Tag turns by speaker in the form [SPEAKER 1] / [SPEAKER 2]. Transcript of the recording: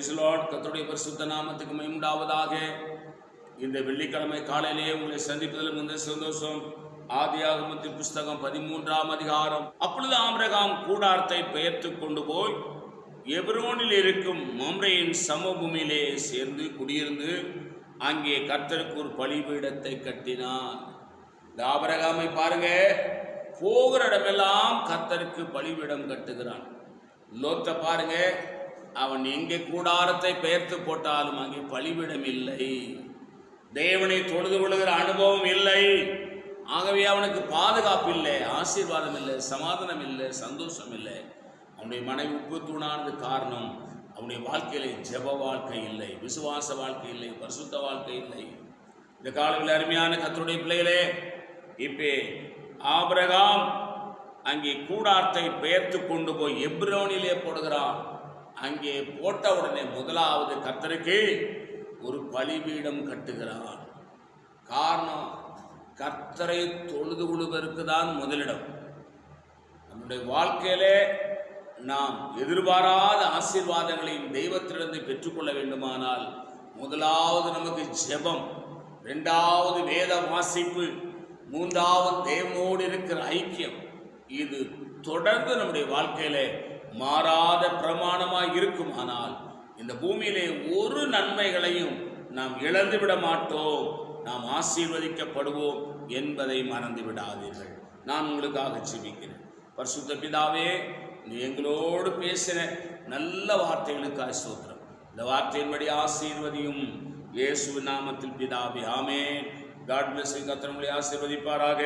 [SPEAKER 1] Praise கத்தருடைய பரிசுத்த நாமத்துக்கு மகிமுண்டாவதாக இந்த வெள்ளிக்கிழமை காலையிலேயே உங்களை சந்திப்பதில் முந்த சந்தோஷம். ஆதியாகமத்தின் புஸ்தகம் பதிமூன்றாம் அதிகாரம். அப்பொழுது ஆம்ரகாம் கூடாரத்தை பெயர்த்து கொண்டு போய் எப்ரோனில் இருக்கும் மம்ரையின் சமபூமியிலே சேர்ந்து குடியிருந்து அங்கே கர்த்தருக்கு ஒரு பலிபீடத்தை கட்டினான் இந்த ஆபரகாமை பாருங்க. போகிற இடமெல்லாம் கர்த்தருக்கு பலிபீடம் கட்டுகிறான். லோத்தை பாருங்க. அவன் எங்கே கூடாரத்தை பெயர்த்து போட்டாலும் அங்கே பலிபீடம் இல்லை தேவனை தொழுது கொள்ளுகிற அனுபவம் இல்லை. ஆகவே அவனுக்கு பாதுகாப்பு இல்லை ஆசீர்வாதம் இல்லை சமாதானம் இல்லை சந்தோஷம் இல்லை அவனுடைய மனைவி உப்பு தூணானது காரணம் அவனுடைய வாழ்க்கையில் ஜெப வாழ்க்கை இல்லை விசுவாச வாழ்க்கை இல்லை பரிசுத்த வாழ்க்கை இல்லை. இந்த காலத்தில் அருமையான கத்தருடைய பிள்ளைகளே இப்போ ஆபிரகாம் அங்கே கூடாரத்தை பெயர்த்து கொண்டு போய் எப்ரோனிலே போடுகிறான். அங்கே போட்ட உடனே முதலாவது கர்த்தருக்கு ஒரு பலிபீடம் கட்டுகிறான். காரணம் கர்த்தரை தொழுது கொள்வதற்கு தான் முதலிடம். நம்முடைய வாழ்க்கையிலே நாம் எதிர்பாராத ஆசீர்வாதங்களையும் தெய்வத்திலிருந்து பெற்றுக்கொள்ள வேண்டுமானால் முதலாவது நமக்கு ஜெபம் ரெண்டாவது வேத வாசிப்பு மூன்றாவது தேவனோடு இருக்கிற ஐக்கியம் இது தொடர்ந்து நம்முடைய வாழ்க்கையிலே மாறாத பிரமாணமாய் இருக்குமானால் இந்த பூமியிலே ஒரு நன்மைகளையும் நாம் இழந்து விட மாட்டோம். நாம் ஆசீர்வதிக்கப்படுவோம் என்பதை மறந்து விடாதீர்கள் நான் உங்களுக்காக ஜீவிக்கிறேன் பரிசுத்த பிதாவே நீ எங்களோடு பேசின நல்ல வார்த்தைகளுக்காக ஸ்தோத்திரம். இந்த வார்த்தையின்படி ஆசீர்வதியும் இயேசு நாமத்தில் பிதாவே ஆமே காட் பிளஸ் கத்திரங்களை ஆசீர்வதிப்பாராக.